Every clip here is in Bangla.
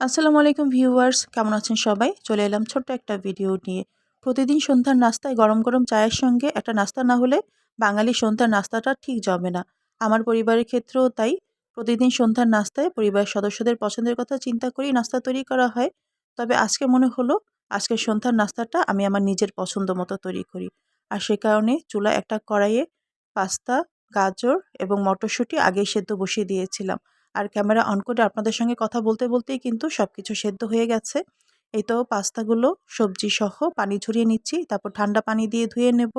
আসসালামু আলাইকুম ভিউয়ার্স, কেমন আছেন সবাই? চলে এলাম ছোট্ট একটা ভিডিও নিয়ে। প্রতিদিন সন্ধ্যার নাস্তায় গরম গরম চায়ের সঙ্গে একটা নাস্তা না হলে বাঙালি সন্ধ্যার নাস্তাটা ঠিক জমে না। আমার পরিবারের ক্ষেত্রেও তাই। প্রতিদিন সন্ধ্যার নাস্তায় পরিবারের সদস্যদের পছন্দের কথা চিন্তা করেই নাস্তা তৈরি করা হয়। তবে আজকে মনে হলো আজকের সন্ধ্যার নাস্তাটা আমি আমার নিজের পছন্দ মতো তৈরি করি। আর সে কারণে চুলা একটা কড়াইয়ে পাস্তা, গাজর এবং মটরশুঁটি আগেই সেদ্ধ বসিয়ে দিয়েছিলাম। আর ক্যামেরা অন করে আপনাদের সঙ্গে কথা বলতে বলতেই কিন্তু সব কিছু সেদ্ধ হয়ে গেছে। এই তো পাস্তাগুলো সবজি সহ পানি ঝরিয়ে নিচ্ছি, তারপর ঠান্ডা পানি দিয়ে ধুয়ে নেব।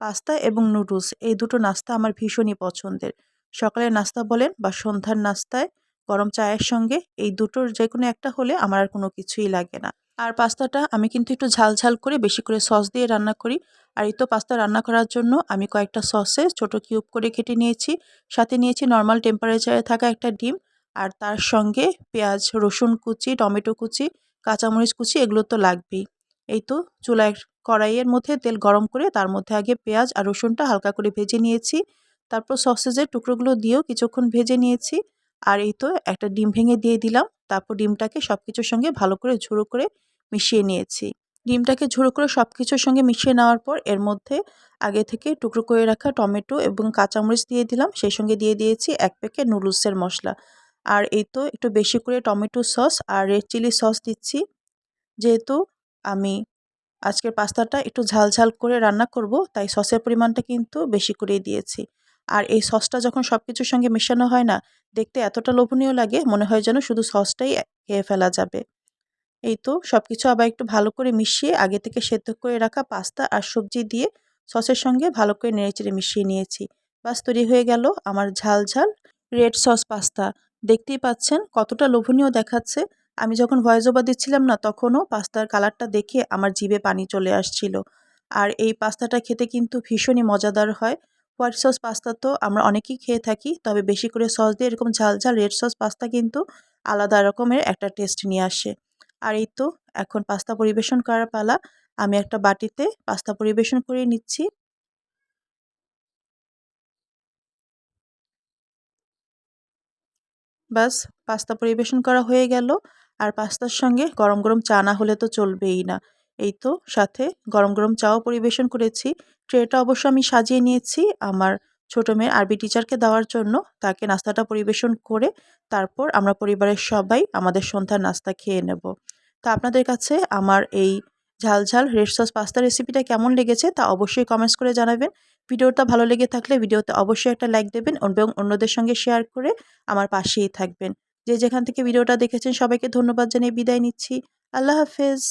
পাস্তা এবং নুডলস, এই দুটো নাস্তা আমার ভীষণই পছন্দের। সকালের নাস্তা বলেন বা সন্ধ্যার নাস্তায় গরম চায়ের সঙ্গে এই দুটোর যে কোনো একটা হলে আমার আর কোনো কিছুই লাগে না। আর পাস্তাটা আমি কিন্তু একটু ঝাল ঝাল করে বেশি করে সস দিয়ে রান্না করি। আর এই তো পাস্তা রান্না করার জন্য আমি কয়েকটা সসে ছোট কিউব করে কেটে নিয়েছি। সাথে নিয়েছি নর্মাল টেম্পারেচারে থাকা একটা ডিম। আর তার সঙ্গে পেঁয়াজ, রসুন কুচি, টমেটো কুচি, কাঁচামরিচ কুচি এগুলো তো লাগবেই। এই তো চুলায় কড়াইয়ের মধ্যে তেল গরম করে তার মধ্যে আগে পেঁয়াজ আর রসুনটা হালকা করে ভেজে নিয়েছি। তারপর সসেজের টুকরোগুলো দিয়েও কিছুক্ষণ ভেজে নিয়েছি। আর এই তো একটা ডিম ভেঙে দিয়ে দিলাম। তারপর ডিমটাকে সব কিছুর সঙ্গে ভালো করে ঝুড়ো করে মিশিয়ে নিয়েছি। ডিমটাকে ঝুড়ো করে সব কিছুর সঙ্গে মিশিয়ে নেওয়ার পর এর মধ্যে আগে থেকে টুকরো করে রাখা টমেটো এবং কাঁচামরিচ দিয়ে দিলাম। সেই সঙ্গে দিয়ে দিয়েছি এক প্যাকেট নুডলসের মশলা। আর এই তো একটু বেশি করে টমেটো সস আর রেড চিলি সস দিচ্ছি। যেহেতু আমি আজকের পাস্তাটা একটু ঝাল ঝাল করে রান্না করব, তাই সসের পরিমাণটা কিন্তু বেশি করেই দিয়েছি। আর এই সসটা যখন সব কিছুর সঙ্গে মেশানো হয় না, দেখতে এতটা লোভনীয় লাগে, মনে হয় যেন শুধু সসটাই খেয়ে ফেলা যাবে। এই তো সব কিছু আবার একটু ভালো করে মিশিয়ে আগে থেকে সেদ্ধ করে রাখা পাস্তা আর সবজি দিয়ে সসের সঙ্গে ভালো করে নেড়েচেড়ে মিশিয়ে নিয়েছি। বাস তৈরি হয়ে গেল আমার ঝাল ঝাল রেড সস পাস্তা। দেখতেই পাচ্ছেন কতটা লোভনীয় দেখাচ্ছে। আমি যখন ভয়েস ওভার দিচ্ছিলাম না তখনও পাস্তার কালারটা দেখে আমার জিভে পানি চলে আসছিল। আর এই পাস্তাটা খেতে কিন্তু ভীষণই মজাদার হয়। হোয়াইট সস পাস্তা তো আমরা অনেকেই খেয়ে থাকি, তবে বেশি করে সস দিয়ে এরকম ঝাল ঝাল রেড সস পাস্তা কিন্তু আলাদা রকমের একটা টেস্ট নিয়ে আসে। আর এই তো, এখন পাস্তা পরিবেশন করার পালা। আমি একটা বাটিতে পাস্তা পরিবেশন করে নিচ্ছি। বাস, পাস্তা পরিবেশন করা হয়ে গেল। আর পাস্তার সঙ্গে গরম গরম চা না হলে তো চলবেই না। এই তো, সাথে গরম গরম চাও পরিবেশন করেছি। ট্রেটা অবশ্য আমি সাজিয়ে নিয়েছি। আমার ছোটো মেয়ের আরবি টিচারকে দেওয়ার জন্য তাকে নাস্তাটা পরিবেশন করে তারপর আমরা পরিবারের সবাই আমাদের সন্ধ্যার নাস্তা খেয়ে নেব। তা আপনাদের কাছে আমার এই ঝাল ঝাল রেড সস পাস্তা রেসিপিটা কেমন লেগেছে তা অবশ্যই কমেন্টস করে জানাবেন। ভিডিওটা ভালো লেগে থাকলে ভিডিওতে অবশ্যই একটা লাইক দেবেন এবং অন্যদের সঙ্গে শেয়ার করে আমার পাশেই থাকবেন। যে যেখান থেকে ভিডিওটা দেখেছেন সবাইকে ধন্যবাদ জানিয়ে বিদায় নিচ্ছি। আল্লাহ হাফেজ।